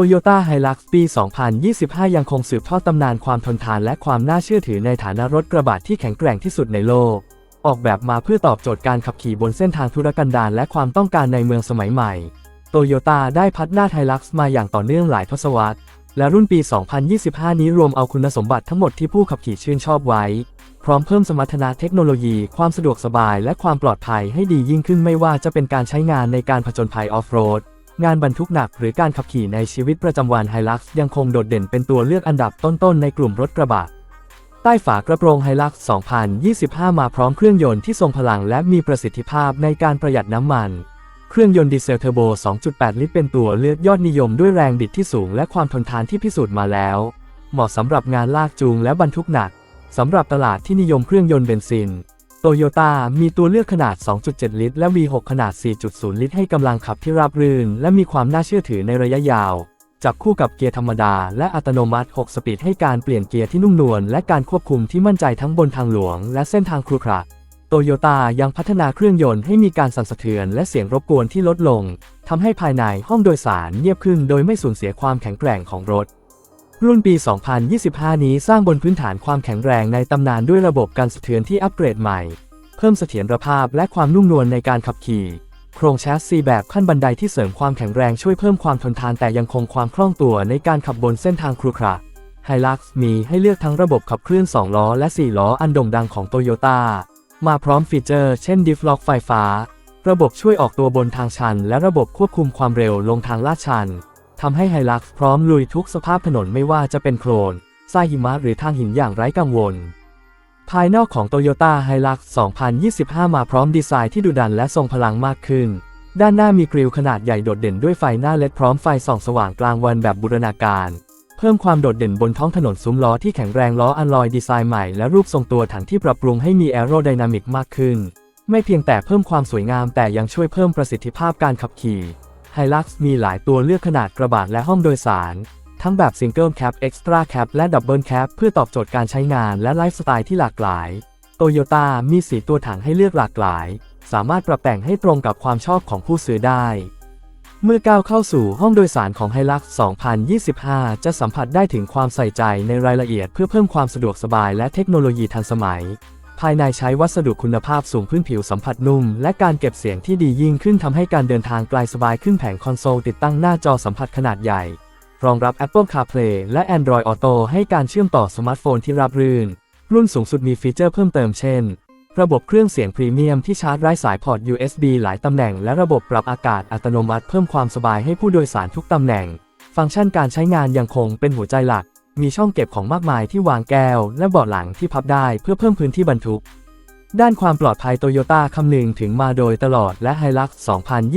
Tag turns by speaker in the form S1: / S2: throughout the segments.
S1: Toyota Hilux ปี 2025 ยังคงสืบทอดตำนานความทนทานและความน่าเชื่อถือในฐานะรถกระบะที่แข็งแกร่งที่สุดในโลก ออกแบบมาเพื่อตอบโจทย์การขับขี่บนเส้นทางธุรกันดารและความต้องการในเมืองสมัยใหม่ โตโยต้าได้พัฒนาไฮลักซ์มาอย่างต่อเนื่องหลายทศวรรษ และรุ่นปี 2025 นี้รวมเอาคุณสมบัติทั้งหมดที่ผู้ขับขี่ชื่นชอบไว้ พร้อมเพิ่มสมรรถนะเทคโนโลยี ความสะดวกสบาย และความปลอดภัยให้ดียิ่งขึ้นไม่ว่าจะเป็นการใช้งานในการผจญภัยออฟโรด งานบรรทุกหนักหรือการขับขี่ในชีวิตประจำวันไฮลักซ์ยังคงโดดเด่นเป็นตัวเลือกอันดับต้นๆในกลุ่มรถกระบะ ใต้ฝากระโปรงไฮลักซ์2025 มาพร้อมเครื่องยนต์ที่ทรงพลังและมีประสิทธิภาพในการประหยัดน้ำมัน เครื่องยนต์ดีเซลเทอร์โบ 2.8 ลิตรเป็นตัวเลือกยอดนิยมด้วยแรงบิดที่สูงและความทนทานที่พิสูจน์มาแล้ว เหมาะสำหรับงานลากจูงและบรรทุกหนักสำหรับตลาดที่นิยมเครื่องยนต์เบนซิน โตโยต้ามีตัวเลือกขนาด 2.7 ลิตร และ V6 ขนาด 4.0 ลิตร ให้กำลังขับที่ราบรื่น และมีความน่าเชื่อถือในระยะยาว จับคู่กับเกียร์ธรรมดา และอัตโนมัติ 6 สปีดให้การเปลี่ยนเกียร์ที่นุ่มนวลและการควบคุมที่มั่นใจทั้งบนทางหลวง และเส้นทางครุขระโตโยต้ายังพัฒนาเครื่องยนต์ให้มีการสั่นสะเทือนและเสียงรบกวนที่ลดลงทำให้ภายในห้องโดยสารเงียบขึ้นโดยไม่สูญเสียความแข็งแกร่งของรถ รุ่นปี 2025 นี้สร้างบนพื้นฐานความแข็งแรงในตำนานด้วยระบบการสะเทือนที่อัปเกรดใหม่ เพิ่มเสถียรภาพและความนุ่มนวลในการขับขี่ โครงแชสซีแบบขั้นบันไดที่เสริมความแข็งแรงช่วยเพิ่มความทนทานแต่ยังคงความคล่องตัวในการขับบนเส้นทางครุขระไฮลักซ์มีให้เลือกทั้งระบบขับเคลื่อน 2 ล้อและ 4 ล้ออันโด่งดังของโตโยต้ามาพร้อมฟีเจอร์เช่นดิฟล็อกไฟฟ้า ระบบช่วยออกตัวบนทางชัน และระบบควบคุมความเร็วลงทางลาดชันทำให้ไฮลักซ์พร้อมลุยทุกสภาพถนนไม่ว่าจะเป็นโคลนทรายหิมะหรือทางหินอย่างไร้กังวล ภายนอกของ Toyota Hilux 2025 มาพร้อมดีไซน์ที่ดุดันและทรงพลังมากขึ้น ด้านหน้ามีกริลขนาดใหญ่โดดเด่นด้วยไฟหน้าเล็ดพร้อมไฟส่องสว่างกลางวันแบบบูรณาการ เพิ่มความโดดเด่นบนท้องถนนซุ้มล้อที่แข็งแรงล้ออัลลอยดีไซน์ใหม่และรูปทรงตัวถังที่ปรับปรุงให้มีแอโรไดนามิกมากขึ้น ไม่เพียงแต่เพิ่มความสวยงามแต่ยังช่วยเพิ่มประสิทธิภาพการขับขี่ Hilux มีหลายตัวเลือกขนาดกระบะและห้องโดยสาร ทั้งแบบ Single Cab Extra Cab และ Double Cab เพื่อตอบโจทย์การใช้งานและไลฟ์สไตล์ที่หลากหลายโตโยต้ามีสีตัวถังให้เลือกหลากหลาย สามารถปรับแต่งให้ตรงกับความชอบของผู้ซื้อได้ เมื่อก้าวเข้าสู่ห้องโดยสารของ Hilux 2025 จะสัมผัสได้ถึงความใส่ใจในรายละเอียดเพื่อเพิ่มความสะดวกสบายและเทคโนโลยีทันสมัย ภายในใช้วัสดุคุณภาพสูงพื้นผิวสัมผัสนุ่ม และการเก็บเสียงที่ดียิ่งขึ้นทำให้การเดินทางไกลสบายขึ้นแผงคอนโซลติดตั้งหน้าจอสัมผัสขนาดใหญ่ รองรับ Apple CarPlay และ Android Auto ให้การเชื่อมต่อสมาร์ทโฟนที่ราบรื่น รุ่นสูงสุดมีฟีเจอร์เพิ่มเติมเช่น ระบบเครื่องเสียงพรีเมียมที่ชาร์จไร้สายพอร์ต USB หลายตำแหน่ง และระบบปรับอากาศอัตโนมัติเพิ่มความสบายให้ผู้โดยสารทุกตำแหน่ง ฟังก์ชันการใช้งานยังคงเป็นหัวใจหลัก มีช่องเก็บของมากมายที่วางแก้ว และเบาะหลังที่พับได้เพื่อเพิ่มพื้นที่บรรทุก ด้านความปลอดภัยโตโยต้าคำนึงถึงมาโดยตลอดและ Hilux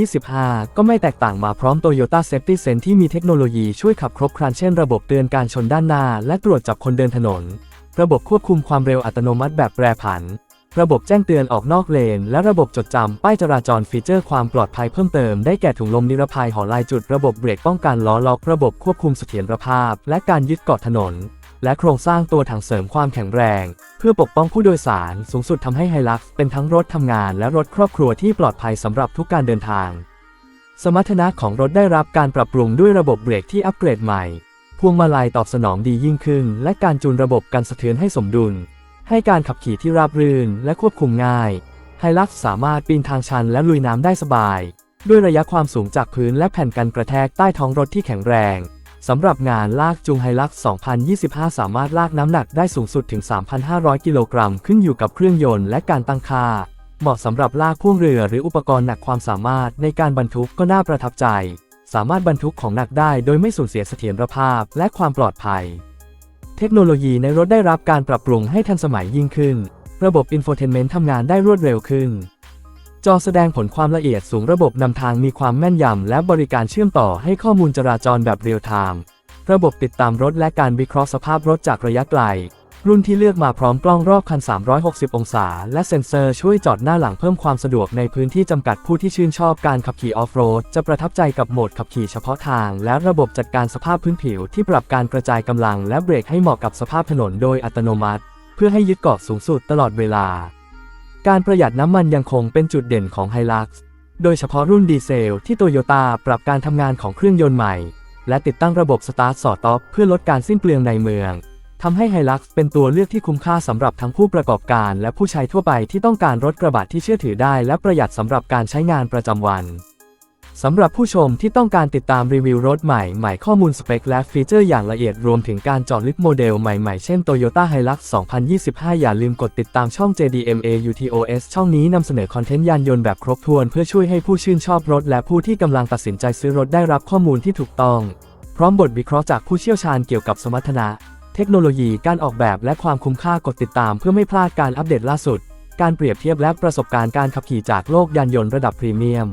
S1: 2025 ก็ไม่แตกต่างมาพร้อม Toyota Safety Sense ที่มีเทคโนโลยีช่วยขับครบครันเช่นระบบเตือนการชนด้านหน้า และตรวจจับคนเดินถนน ระบบควบคุมความเร็วอัตโนมัติแบบแปรผัน ระบบแจ้งเตือนออกนอกเลน และระบบจดจำป้ายจราจรฟีเจอร์ความปลอดภัยเพิ่มเติมได้แก่ถุงลมนิรภัยหอลายจุด ระบบเบรกป้องกันล้อล็อก ระบบควบคุมเสถียรภาพ และการยึดเกาะถนน และโครงสร้างตัวถังเสริมความแข็งแรง เพื่อปกป้องผู้โดยสาร สูงสุดทำให้ไฮลักซ์เป็นทั้งรถทำงานและรถครอบครัวที่ปลอดภัยสำหรับทุกการเดินทาง สมรรถนะของรถได้รับการปรับปรุงด้วยระบบเบรกที่อัปเกรดใหม่ พวงมาลัยตอบสนองดียิ่งขึ้น และการจูนระบบกันสะเทือนให้สมดุล ให้การขับขี่ที่ราบรื่นและควบคุมง่ายไฮลักซ์สามารถปีนทางชันและลุยน้ำได้สบาย ด้วยระยะความสูงจากพื้นและแผ่นกันกระแทกใต้ท้องรถที่แข็งแรง สำหรับงานลากจูงไฮลักซ์2025 สามารถลากน้ำหนักได้สูงสุดถึง 3,500 กิโลกรัม ขึ้นอยู่กับเครื่องยนต์และการตั้งค่า เหมาะสำหรับลากพ่วงเรือหรืออุปกรณ์หนักความสามารถในการบรรทุกก็น่าประทับใจ สามารถบรรทุกของหนักได้โดยไม่สูญเสียเสถียรภาพและความปลอดภัย เทคโนโลยีในรถได้รับการปรับปรุงให้ทันสมัยยิ่งขึ้น ระบบอินโฟเทนเมนต์ทำงานได้รวดเร็วขึ้น จอแสดงผลความละเอียดสูงระบบนำทางมีความแม่นยำ และบริการเชื่อมต่อให้ข้อมูลจราจรแบบเรียลไทม์ระบบติดตามรถและการวิเคราะห์สภาพรถจากระยะไกล รุ่นที่เลือกมาพร้อมกล้องรอบคัน 360 องศา และเซ็นเซอร์ช่วยจอดหน้าหลังเพิ่มความสะดวกในพื้นที่จำกัดผู้ที่ชื่นชอบการขับขี่ออฟโรด จะประทับใจกับโหมดขับขี่เฉพาะทาง และระบบจัดการสภาพพื้นผิวที่ปรับการกระจายกำลังและเบรกให้เหมาะกับสภาพถนนโดยอัตโนมัติ เพื่อให้ยึดเกาะสูงสุดตลอดเวลา การประหยัดน้ำมันยังคงเป็นจุดเด่นของไฮลักซ์โดยเฉพาะรุ่นดีเซลที่โตโยต้าปรับการทำงานของเครื่องยนต์ใหม่ และติดตั้งระบบสตาร์ทสอดท็อปเพื่อลดการสิ้นเปลืองในเมืองทำให้ Hilux เป็นตัวเลือกที่คุ้มค่าสำหรับทั้งผู้ประกอบการและผู้ใช้ทั่วไปที่ต้องการรถกระบะที่เชื่อถือได้และประหยัดสำหรับการใช้งานประจำวัน สำหรับผู้ชมที่ต้องการติดตามรีวิวรถใหม่ใหม่ข้อมูลสเปคและฟีเจอร์อย่างละเอียดรวมถึงการจาะลึกโมเดลใหม่ๆ เช่น Toyota Hilux 2025 อย่าลืมกดติดตามช่อง JDMA UTOS ช่องนี้นำเสนอคอนเทนต์ยานยนต์แบบครบถ้วนเพื่อช่วยให้ผู้ชื่นชอบรถและผู้ที่กำลังตัดสินใจซื้อรถได้รับข้อมูลที่ถูกต้อง พร้อมบทวิเคราะห์จากผู้เชี่ยวชาญเกี่ยวกับสมรรถนะ เทคโนโลยีการออกแบบและความคุ้มค่ากดติดตามเพื่อไม่พลาดการอัปเดตล่าสุด การเปรียบเทียบและประสบการณ์การขับขี่จากโลกยานยนต์ระดับพรีเมียม